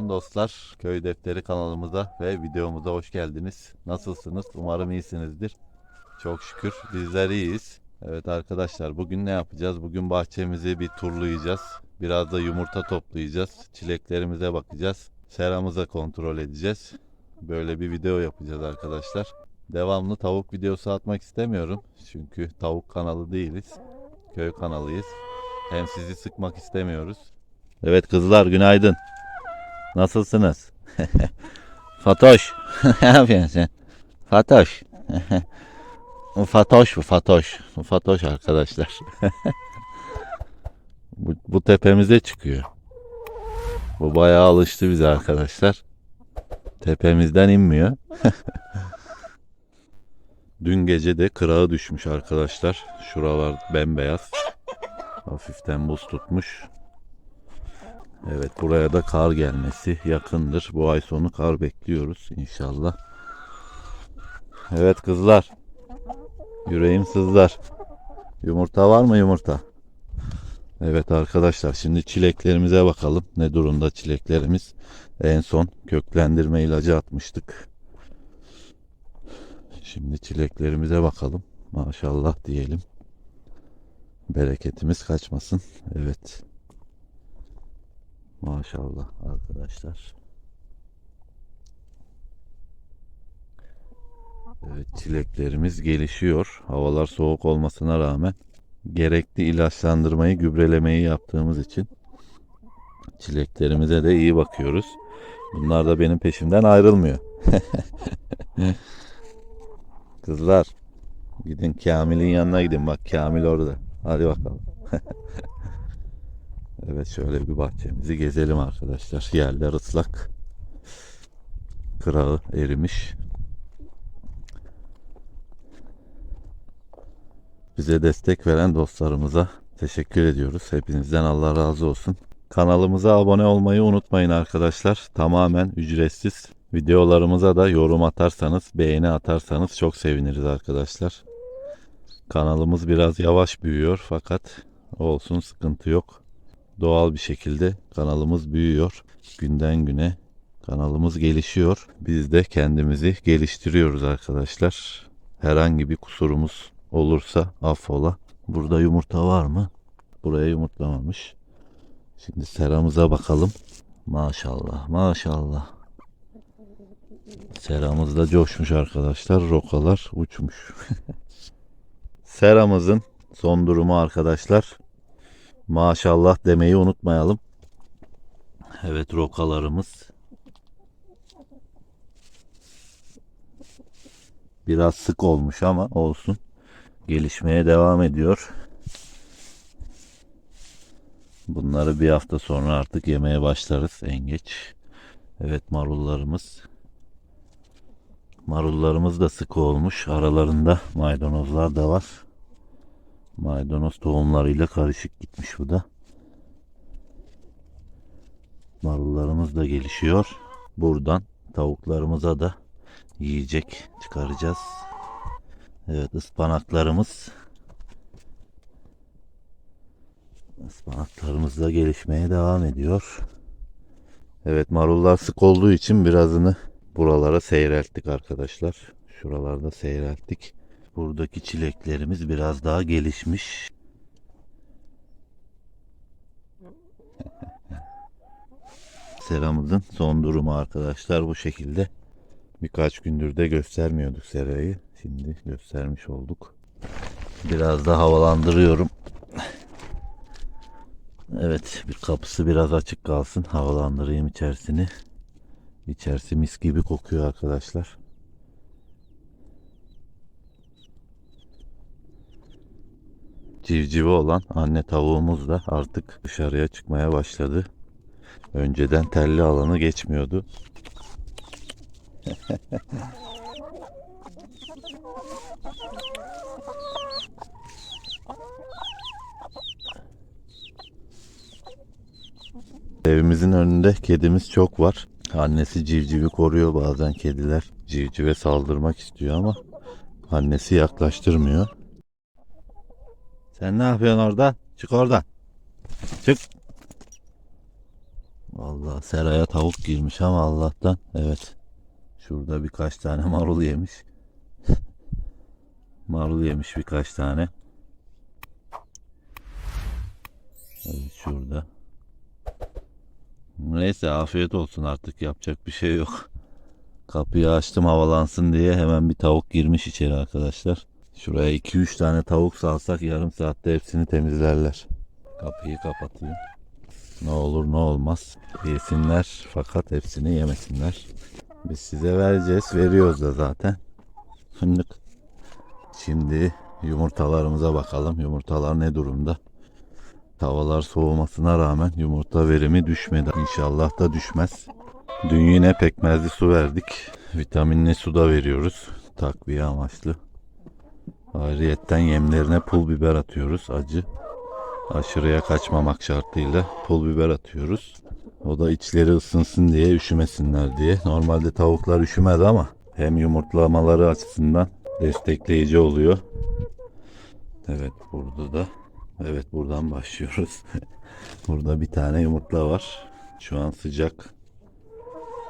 Selam dostlar. Köy Defteri kanalımıza ve videomuza hoş geldiniz. Nasılsınız? Umarım iyisinizdir. Çok şükür bizler iyiyiz. Evet arkadaşlar bugün ne yapacağız? Bugün bahçemizi bir turlayacağız. Biraz da yumurta toplayacağız. Çileklerimize bakacağız. Seramıza kontrol edeceğiz. Böyle bir video yapacağız arkadaşlar. Devamlı tavuk videosu atmak istemiyorum. Çünkü tavuk kanalı değiliz. Köy kanalıyız. Hem sizi sıkmak istemiyoruz. Evet kızlar günaydın. Nasılsınız? Fatoş. ne yapıyorsun sen? Fatoş. Fatoş bu Fatoş. Fatoş arkadaşlar. bu, bu tepemize çıkıyor. Bu bayağı alıştı bize arkadaşlar. Tepemizden inmiyor. Dün gece de kırağı düşmüş arkadaşlar. Şuralar bembeyaz. Hafiften buz tutmuş. Evet buraya da kar gelmesi yakındır. Bu ay sonu kar bekliyoruz inşallah. Evet kızlar. Yüreğim sızlar. Yumurta var mı yumurta? Evet arkadaşlar şimdi çileklerimize bakalım. Ne durumda çileklerimiz? En son köklendirme ilacı atmıştık. Şimdi çileklerimize bakalım. Maşallah diyelim. Bereketimiz kaçmasın. Evet. Maşallah arkadaşlar. Evet çileklerimiz gelişiyor. Havalar soğuk olmasına rağmen gerekli ilaçlandırmayı, gübrelemeyi yaptığımız için çileklerimize de iyi bakıyoruz. Bunlar da benim peşimden ayrılmıyor. Kızlar gidin Kamil'in yanına gidin. Bak Kamil orada. Hadi bakalım. Evet şöyle bir bahçemizi gezelim arkadaşlar. Yerler ıslak. Kırağı erimiş. Bize destek veren dostlarımıza teşekkür ediyoruz. Hepinizden Allah razı olsun. Kanalımıza abone olmayı unutmayın arkadaşlar. Tamamen ücretsiz. Videolarımıza da yorum atarsanız, beğeni atarsanız çok seviniriz arkadaşlar. Kanalımız biraz yavaş büyüyor fakat olsun sıkıntı yok doğal bir şekilde kanalımız büyüyor. Günden güne kanalımız gelişiyor. Biz de kendimizi geliştiriyoruz arkadaşlar. Herhangi bir kusurumuz olursa affola. Burada yumurta var mı? Buraya yumurtlamamış. Şimdi seramıza bakalım. Maşallah maşallah. Seramız da coşmuş arkadaşlar. Rokalar uçmuş. Seramızın son durumu arkadaşlar. Maşallah demeyi unutmayalım. Evet rokalarımız. Biraz sık olmuş ama olsun. Gelişmeye devam ediyor. Bunları bir hafta sonra artık yemeye başlarız en geç. Evet marullarımız. Marullarımız da sık olmuş. Aralarında maydanozlar da var. Maydanoz tohumlarıyla karışık gitmiş bu da. Marullarımız da gelişiyor. Buradan tavuklarımıza da yiyecek çıkaracağız. Evet ıspanaklarımız ıspanaklarımız da gelişmeye devam ediyor. Evet marullar sık olduğu için birazını buralara seyrelttik arkadaşlar. Şuralarda seyrelttik. Buradaki çileklerimiz biraz daha gelişmiş. Seramızın son durumu arkadaşlar bu şekilde. Birkaç gündür de göstermiyorduk serayı. Şimdi göstermiş olduk. Biraz da havalandırıyorum. Evet bir kapısı biraz açık kalsın. Havalandırayım içerisini. İçerisi mis gibi kokuyor arkadaşlar. Civcivi olan anne tavuğumuz da artık dışarıya çıkmaya başladı. Önceden telli alanı geçmiyordu. Evimizin önünde kedimiz çok var. Annesi civcivi koruyor bazen kediler civcive saldırmak istiyor ama annesi yaklaştırmıyor. Sen ne yapıyorsun orada? Çık oradan. Çık. Vallahi seraya tavuk girmiş ama Allah'tan evet. Şurada birkaç tane marul yemiş. marul yemiş birkaç tane. Evet şurada. Neyse afiyet olsun artık yapacak bir şey yok. Kapıyı açtım havalansın diye hemen bir tavuk girmiş içeri arkadaşlar. Şuraya 2-3 tane tavuk salsak yarım saatte hepsini temizlerler. Kapıyı kapatayım. Ne olur ne olmaz. Yesinler fakat hepsini yemesinler. Biz size vereceğiz. Veriyoruz da zaten. Fındık. Şimdi yumurtalarımıza bakalım. Yumurtalar ne durumda? Havalar soğumasına rağmen yumurta verimi düşmedi. İnşallah da düşmez. Dün yine pekmezli su verdik. Vitaminli su da veriyoruz. Takviye amaçlı. Ayrıyetten yemlerine pul biber atıyoruz. Acı. Aşırıya kaçmamak şartıyla pul biber atıyoruz. O da içleri ısınsın diye üşümesinler diye. Normalde tavuklar üşümez ama hem yumurtlamaları açısından destekleyici oluyor. Evet burada da evet buradan başlıyoruz. burada bir tane yumurtla var. Şu an sıcak.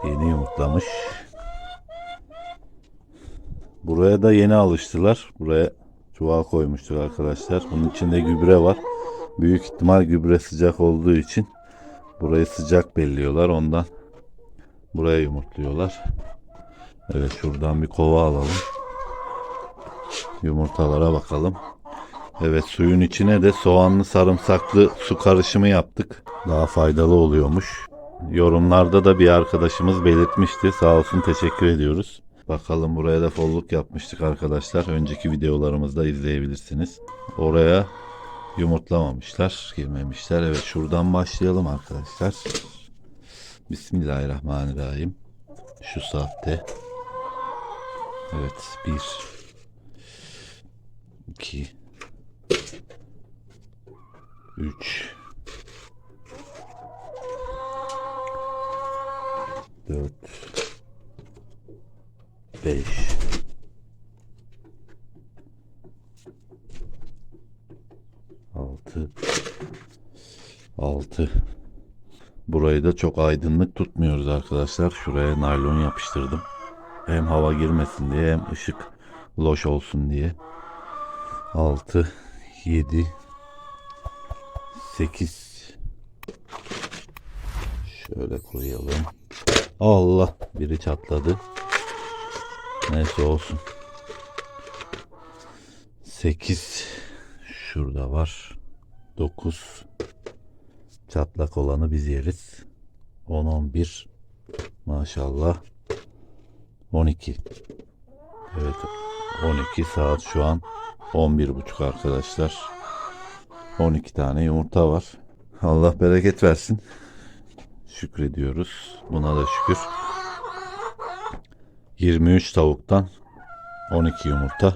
Yeni yumurtlamış. Buraya da yeni alıştılar. Buraya çuval koymuştuk arkadaşlar. Bunun içinde gübre var. Büyük ihtimal gübre sıcak olduğu için burayı sıcak belliyorlar. Ondan buraya yumurtluyorlar. Evet şuradan bir kova alalım. Yumurtalara bakalım. Evet suyun içine de soğanlı sarımsaklı su karışımı yaptık. Daha faydalı oluyormuş. Yorumlarda da bir arkadaşımız belirtmişti. Sağ olsun teşekkür ediyoruz. Bakalım buraya da folluk yapmıştık arkadaşlar. Önceki videolarımızda izleyebilirsiniz. Oraya yumurtlamamışlar, girmemişler. Evet şuradan başlayalım arkadaşlar. Bismillahirrahmanirrahim. Şu saatte. Evet bir, iki, üç, dört, beş, altı, altı. Burayı da çok aydınlık tutmuyoruz arkadaşlar. Şuraya naylon yapıştırdım. Hem hava girmesin diye hem ışık loş olsun diye. 6 7 8 Şöyle koyalım. Allah biri çatladı. Neyse olsun. 8 şurada var. 9 çatlak olanı biz yeriz. 10 11 maşallah. 12. Evet 12 saat şu an 11.30 arkadaşlar. 12 tane yumurta var. Allah bereket versin. Şükrediyoruz. Buna da şükür. 23 tavuktan 12 yumurta.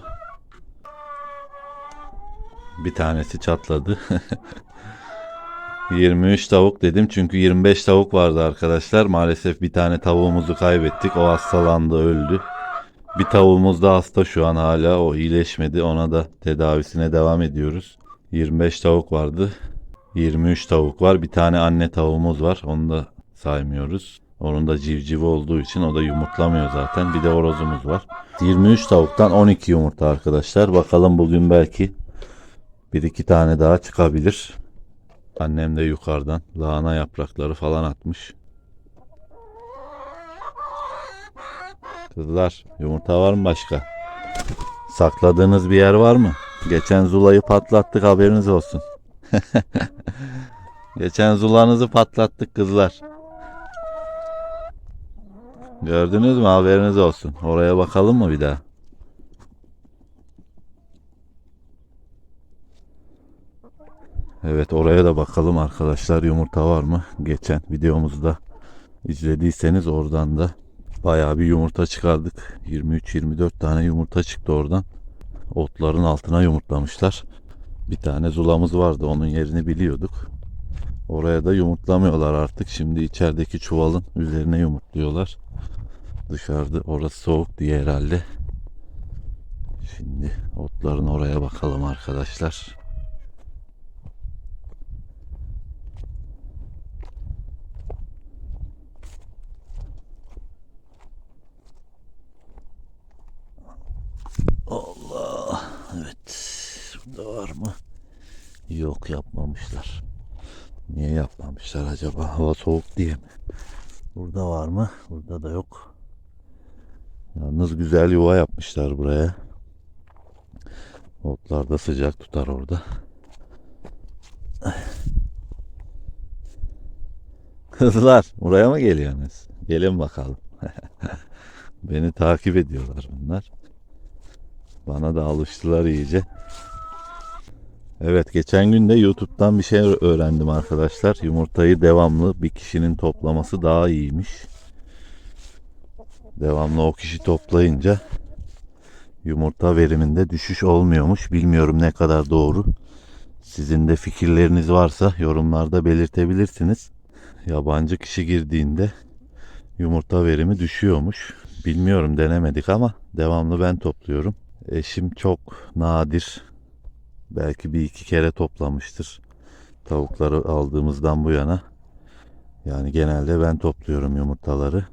Bir tanesi çatladı. 23 tavuk dedim çünkü 25 tavuk vardı arkadaşlar. Maalesef bir tane tavuğumuzu kaybettik. O hastalandı, öldü. Bir tavuğumuz da hasta şu an hala. O iyileşmedi. Ona da tedavisine devam ediyoruz. 25 tavuk vardı. 23 tavuk var. Bir tane anne tavuğumuz var. Onu da saymıyoruz. Onun da civcivi olduğu için o da yumurtlamıyor zaten. Bir de horozumuz var. 23 tavuktan 12 yumurta arkadaşlar. Bakalım bugün belki bir iki tane daha çıkabilir. Annem de yukarıdan lahana yaprakları falan atmış. Kızlar yumurta var mı başka? Sakladığınız bir yer var mı? Geçen Zula'yı patlattık haberiniz olsun. Geçen Zula'nızı patlattık kızlar. Gördünüz mü haberiniz olsun. Oraya bakalım mı bir daha? Evet oraya da bakalım arkadaşlar yumurta var mı? Geçen videomuzda izlediyseniz oradan da bayağı bir yumurta çıkardık. 23-24 tane yumurta çıktı oradan. Otların altına yumurtlamışlar. Bir tane zulamız vardı onun yerini biliyorduk. Oraya da yumurtlamıyorlar artık. Şimdi içerideki çuvalın üzerine yumurtluyorlar. Dışarıda orası soğuk diye herhalde. Şimdi otların oraya bakalım arkadaşlar. Allah. Evet. Burada var mı? Yok yapmamışlar. Niye yapmamışlar acaba? Hava soğuk diye mi? Burada var mı? Burada da yok. Yalnız güzel yuva yapmışlar buraya. Otlar da sıcak tutar orada. Kızlar buraya mı geliyorsunuz? Gelin bakalım. Beni takip ediyorlar bunlar. Bana da alıştılar iyice. Evet geçen gün de YouTube'dan bir şey öğrendim arkadaşlar. Yumurtayı devamlı bir kişinin toplaması daha iyiymiş. Devamlı o kişi toplayınca yumurta veriminde düşüş olmuyormuş. Bilmiyorum ne kadar doğru. Sizin de fikirleriniz varsa yorumlarda belirtebilirsiniz. Yabancı kişi girdiğinde yumurta verimi düşüyormuş. Bilmiyorum denemedik ama devamlı ben topluyorum. Eşim çok nadir belki bir iki kere toplamıştır. Tavukları aldığımızdan bu yana. Yani genelde ben topluyorum yumurtaları.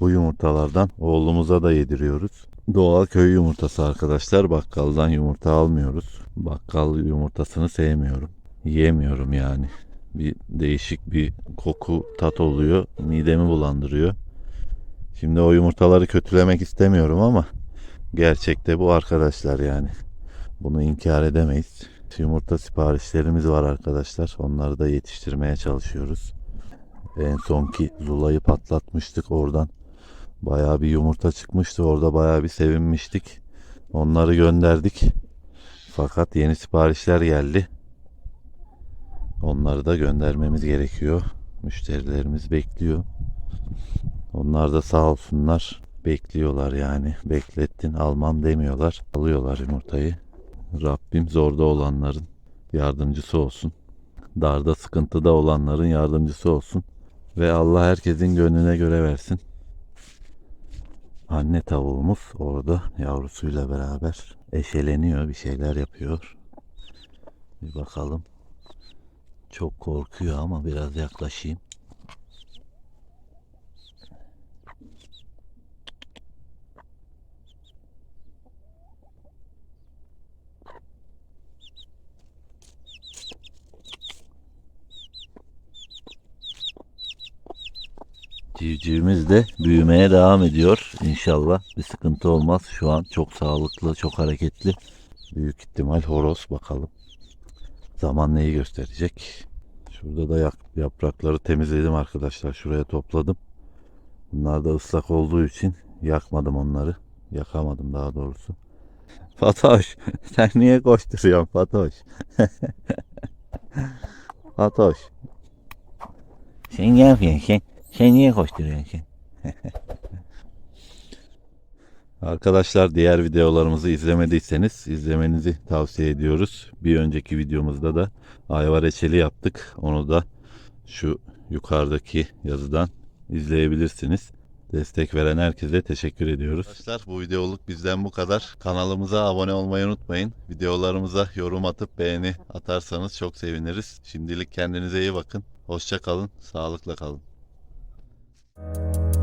Bu yumurtalardan oğlumuza da yediriyoruz. Doğal köy yumurtası arkadaşlar. Bakkaldan yumurta almıyoruz. Bakkal yumurtasını sevmiyorum. Yiyemiyorum yani. Bir değişik bir koku, tat oluyor. Midemi bulandırıyor. Şimdi o yumurtaları kötülemek istemiyorum ama gerçekte bu arkadaşlar yani. Bunu inkar edemeyiz. Yumurta siparişlerimiz var arkadaşlar. Onları da yetiştirmeye çalışıyoruz. En sonki Zula'yı patlatmıştık oradan. Bayağı bir yumurta çıkmıştı. Orada bayağı bir sevinmiştik. Onları gönderdik. Fakat yeni siparişler geldi. Onları da göndermemiz gerekiyor. Müşterilerimiz bekliyor. Onlar da sağ olsunlar bekliyorlar yani. Beklettin almam demiyorlar. Alıyorlar yumurtayı. Rabbim zorda olanların yardımcısı olsun. Darda sıkıntıda olanların yardımcısı olsun. Ve Allah herkesin gönlüne göre versin. Anne tavuğumuz orada yavrusuyla beraber eşeleniyor, bir şeyler yapıyor. Bir bakalım. Çok korkuyor ama biraz yaklaşayım. Civcivimiz de büyümeye devam ediyor. İnşallah bir sıkıntı olmaz. Şu an çok sağlıklı, çok hareketli. Büyük ihtimal horoz bakalım. Zaman neyi gösterecek? Şurada da yaprakları temizledim arkadaşlar. Şuraya topladım. Bunlar da ıslak olduğu için yakmadım onları. Yakamadım daha doğrusu. Fatoş sen niye koşturuyorsun Fatoş? Fatoş. Sen ne yapıyorsun sen? Sen niye koşturuyorsun sen? Arkadaşlar diğer videolarımızı izlemediyseniz izlemenizi tavsiye ediyoruz. Bir önceki videomuzda da ayva reçeli yaptık. Onu da şu yukarıdaki yazıdan izleyebilirsiniz. Destek veren herkese teşekkür ediyoruz. Arkadaşlar bu videoluk bizden bu kadar. Kanalımıza abone olmayı unutmayın. Videolarımıza yorum atıp beğeni atarsanız çok seviniriz. Şimdilik kendinize iyi bakın. Hoşça kalın, sağlıkla kalın. Música